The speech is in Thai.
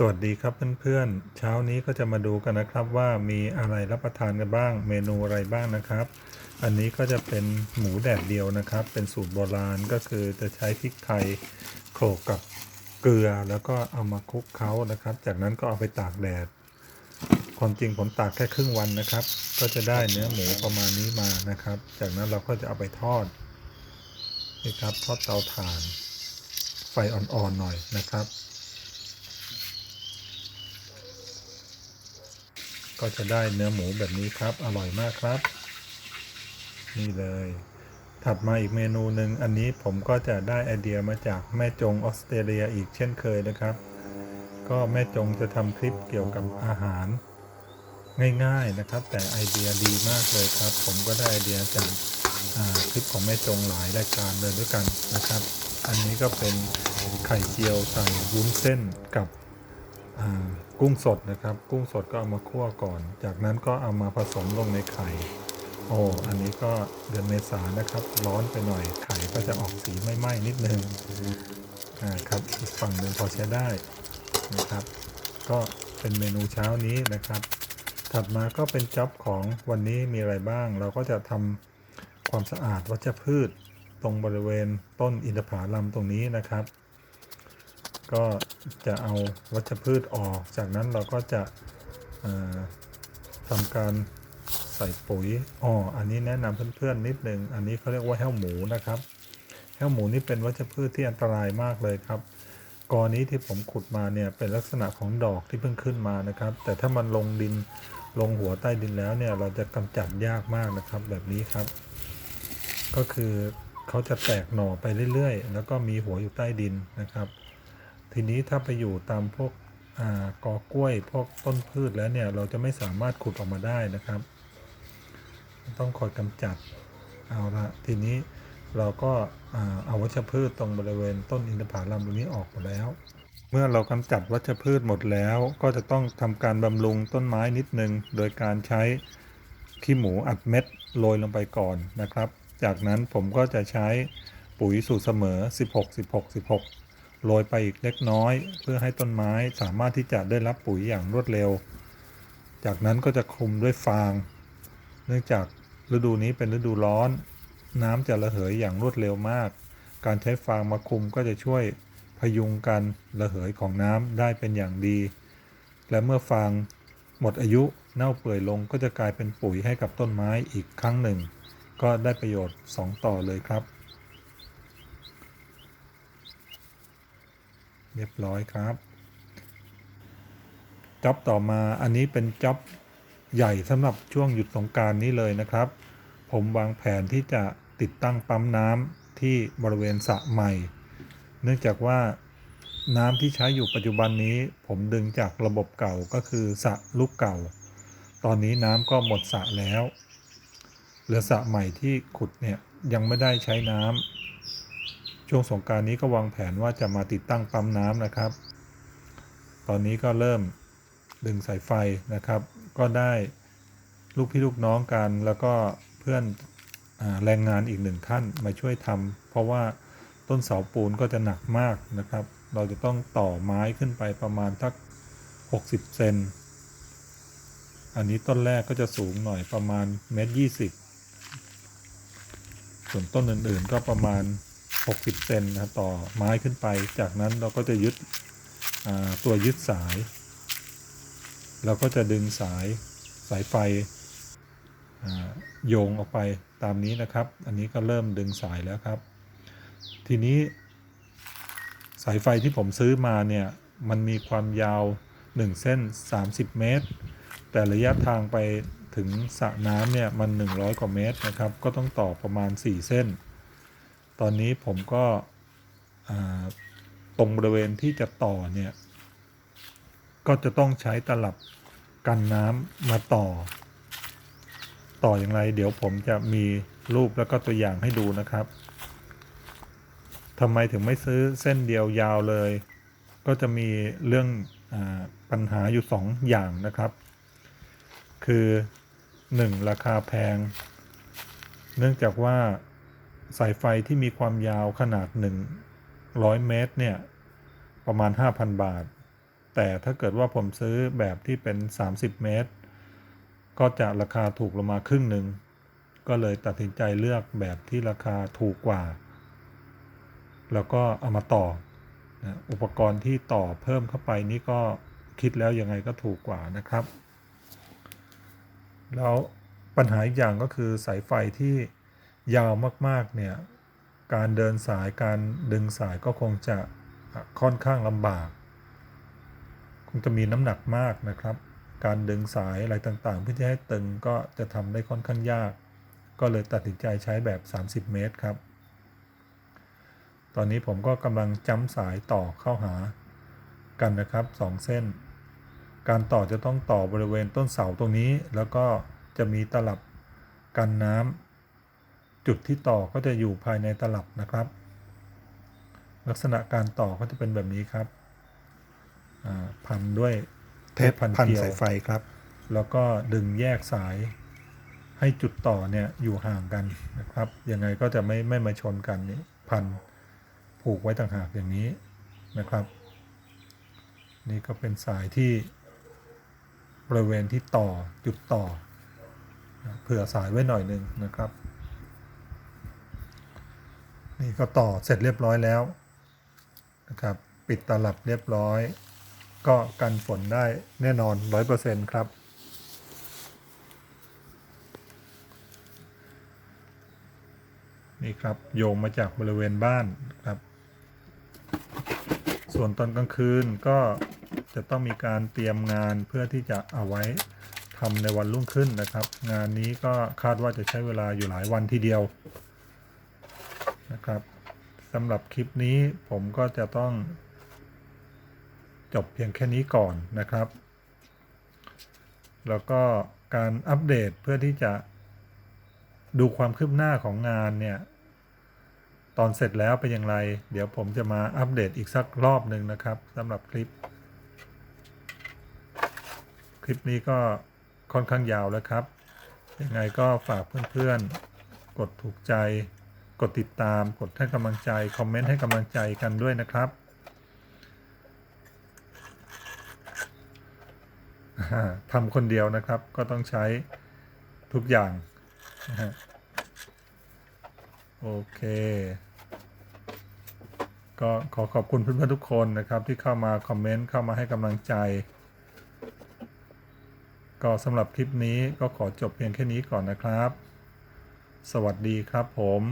สวัสดีครับเพื่อนๆ เช้านี้ก็จะมาดูกันนะครับว่ามีอะไรรับประทานกันบ้าง เมนูอะไรบ้างนะครับ อันนี้ก็จะเป็นหมูแดดเดียวนะครับ เป็นสูตรโบราณก็คือจะใช้พริกไทยโขลกกับเกลือแล้วก็เอามาคลุกเคล้านะครับ จากนั้นก็เอาไปตากแดด ความจริงผมตากแค่ครึ่งวันนะครับ ก็จะได้เนื้อหมูประมาณนี้มานะครับ จากนั้นเราก็จะเอาไปทอดนี่ครับทอดเตาถ่าน ไฟอ่อนๆหน่อยนะครับ ก็จะได้เนื้อหมูแบบนี้ครับ อร่อยมากครับ นี่เลย ถัดมาอีกเมนูหนึ่งอันนี้ผมก็จะได้ไอเดียมาจากแม่จงออสเตรเลียอีกเช่นเคยนะครับ ก็แม่จงจะทำคลิปเกี่ยวกับอาหาร ง่ายๆนะครับ แต่ไอเดียดีมากเลยครับ ผมก็ได้ไอเดียจากคลิปของแม่จงหลายรายการเลยด้วยกันนะครับ อันนี้ก็เป็นไข่เจียวใส่วุ้นเส้นกับ กุ้งสดนะครับ กุ้งสดก็เอามาคั่วก่อน จากนั้นก็เอามาผสมลงในไข่ โอ้อันนี้ก็เดือนเมษานะครับ ร้อนไปหน่อยไข่ก็จะออกสีไหม้ๆนิดนึงอ่าครับอีกฝั่งหนึ่งพอใช้ได้นะครับ ก็เป็นเมนูเช้านี้นะครับ ถัดมาก็เป็นจ็อบของวันนี้มีอะไรบ้าง เราก็จะทำความสะอาดวัชพืชตรงบริเวณต้นอินทผลัมตรงนี้นะครับ ก็จะเอาวัชพืชออก จากนั้นเราก็จะทำการใส่ปุ๋ยอ๋ออันนี้แนะนำเพื่อนๆนิดนึง อันนี้เขาเรียกว่าแห้วหมูนะครับแห้วหมูนี่เป็นวัชพืชที่อันตรายมากเลยครับกอนี้ที่ผมขุดมาเนี่ยเป็นลักษณะของดอกที่เพิ่งขึ้นมานะครับ แต่ถ้ามันลงดินลงหัวใต้ดินแล้วเนี่ยเราจะกำจัดยากมากนะครับ แบบนี้ครับ ก็คือเขาจะแตกหน่อไปเรื่อยๆ แล้วก็มีหัวอยู่ใต้ดินนะครับ ทีนี้ถ้าไปอยู่ตามพวกอกอกล้วยพวกต้นพืชแล้วเนี่ยเราจะไม่สามารถขุดออกมาได้นะครับ ต้องคอยกำจัดเอาละทีนี้เราก็เอาวัชพืชตรงบริเวณต้นอินทผลัมตรงนี้ออกหมดแล้ว เมื่อเรากำจัดวัชพืชหมดแล้ว ก็จะต้องทำการบำรุงต้นไม้นิดนึง โดยการใช้ขี้หมูอัดเม็ดโรยลงไปก่อนนะครับ จากนั้นผมก็จะใช้ปุ๋ยสูตรเสมอ 16 16 16 โรยไปอีกเล็กน้อย เพื่อให้ต้นไม้สามารถที่จะได้รับปุ๋ยอย่างรวดเร็ว จากนั้นก็จะคลุมด้วยฟาง เนื่องจากฤดูนี้เป็นฤดูร้อน น้ำจะระเหยอย่างรวดเร็วมาก การใช้ฟางมาคลุมก็จะช่วยพยุงการระเหยของน้ำได้เป็นอย่างดี และเมื่อฟางหมดอายุเน่าเปื่อยลงก็จะกลายเป็นปุ๋ยให้กับต้นไม้อีกครั้งหนึ่ง ก็ได้ประโยชน์ 2 ต่อเลยครับ เรียบร้อยครับจ็อบต่อมาอันนี้เป็นจ็อบใหญ่สำหรับช่วงหยุดสงการนี้เลยนะครับ ผมวางแผนที่จะติดตั้งปั๊มน้ำที่บริเวณสระใหม่ เนื่องจากว่าน้ำที่ใช้อยู่ปัจจุบันนี้ ผมดึงจากระบบเก่าก็คือสระลูกเก่า ตอนนี้น้ำก็หมดสระแล้ว เหลือสระใหม่ที่ขุดเนี่ยยังไม่ได้ใช้น้ำ ช่วงสงการนี้ก็วางแผนว่าจะมาติดตั้งปั๊มน้ำนะครับ ตอนนี้ก็เริ่มดึงสายไฟนะครับ ก็ได้ลูกพี่ลูกน้องกันแล้วก็เพื่อนอแรงงานอีกหนึ่งท่านมาช่วยทำเพราะว่าต้นเสาปูนก็จะหนักมากนะครับ เราจะต้องต่อไม้ขึ้นไปประมาณทัก 60 เซน อันนี้ต้นแรกก็จะสูงหน่อยประมาณเมตรยี่สิบส่วนต้นอื่นๆก็ประมาณ 60เซนนะต่อไม้ขึ้นไป จากนั้นเราก็จะยึดตัวยึดสาย เราก็จะดึงสายสายไฟโยงออกไปตามนี้นะครับ อันนี้ก็เริ่มดึงสายแล้วครับ ทีนี้สายไฟที่ผมซื้อมาเนี่ย มันมีความยาว 1 เส้น 30 เมตร แต่ระยะทางไปถึงสระน้ำเนี่ย มัน 100 กว่าเมตรนะครับ ก็ต้องต่อประมาณ 4 เส้น ตอนนี้ผมก็ตรงบริเวณที่จะต่อเนี่ยก็จะต้องใช้ตลับกันน้ำมาต่อ ต่ออย่างไร เดี๋ยวผมจะมีรูปแล้วก็ตัวอย่างให้ดูนะครับทำไมถึงไม่ซื้อเส้นเดียวยาวเลย ก็จะมีเรื่องอปัญหาอยู่ 2 อย่างนะครับ คือ 1. ราคาแพง เนื่องจากว่า สายไฟที่มีความยาวขนาด 100 เมตรเนี่ยประมาณ 5,000 บาท แต่ถ้าเกิดว่าผมซื้อแบบที่เป็น 30 เมตร ก็จะราคาถูกลงมาครึ่งหนึ่ง ก็เลยตัดสินใจเลือกแบบที่ราคาถูกกว่า แล้วก็เอามาต่อ อุปกรณ์ที่ต่อเพิ่มเข้าไปนี่ก็คิดแล้วยังไงก็ถูกกว่านะครับ แล้วปัญหาอีกอย่างก็คือสายไฟที่ ยาวมากๆเนี่ยการเดินสายการดึงสายก็คงจะค่อนข้างลำบาก คงจะมีน้ำหนักมากนะครับ การดึงสายอะไรต่างๆ เพื่อที่ให้ตึงก็จะทำได้ค่อนข้างยาก ก็เลยตัดสินใจใช้แบบ 30 เมตรครับ ตอนนี้ผมก็กำลังจ้ำสายต่อเข้าหากันนะครับ 2 เส้น การต่อจะต้องต่อบริเวณต้นเสาตรงนี้ แล้วก็จะมีตลับกันน้ำ จุดที่ต่อก็จะอยู่ภายในตลับนะครับ ลักษณะการต่อก็จะเป็นแบบนี้ครับอ่าพันด้วยเทปพันพันเกลียวสายไฟครับ แล้วก็ดึงแยกสายให้จุดต่อเนี่ยอยู่ห่างกันนะครับยังไงก็จะไม่ไม่มาชนกันนี่พันผูกไว้ต่างหากอย่างนี้นะครับ นี่ก็เป็นสายที่บริเวณที่ต่อจุดต่อนะเผื่อสายไว้หน่อยหนึ่งนะครับ นี่ก็ต่อเสร็จเรียบร้อยแล้วนะครับปิดตลับเรียบร้อย ก็กันฝนได้แน่นอน 100%ครับ นี่ครับโยงมาจากบริเวณบ้านครับ ส่วนตอนกลางคืนก็จะต้องมีการเตรียมงานเพื่อที่จะเอาไว้ทำในวันรุ่งขึ้นนะครับ งานนี้ก็คาดว่าจะใช้เวลาอยู่หลายวันทีเดียว ครับสำหรับคลิปนี้ผมก็จะต้อง จบเพียงแค่นี้ก่อนนะครับ แล้วก็การอัปเดตเพื่อที่จะดูความคืบหน้าของงานเนี่ย ตอนเสร็จแล้วเป็นอย่างไร เดี๋ยวผมจะมาอัปเดตอีกสักรอบหนึ่งนะครับสำหรับคลิป คลิปนี้ก็ค่อนข้างยาวแล้วครับยังไงก็ฝากเพื่อนๆ กดถูกใจ กดติดตาม กดให้กำลังใจ คอมเมนต์ให้กำลังใจกันด้วยนะครับ ทำคนเดียวนะครับ ก็ต้องใช้ทุกอย่างโอเค ก็ขอขอบคุณเพื่อนๆทุกคนนะครับ ที่เข้ามาคอมเมนต์เข้ามาให้กำลังใจ ก็สำหรับคลิปนี้ก็ขอจบเพียงแค่นี้ก่อนนะครับ สวัสดีครับผม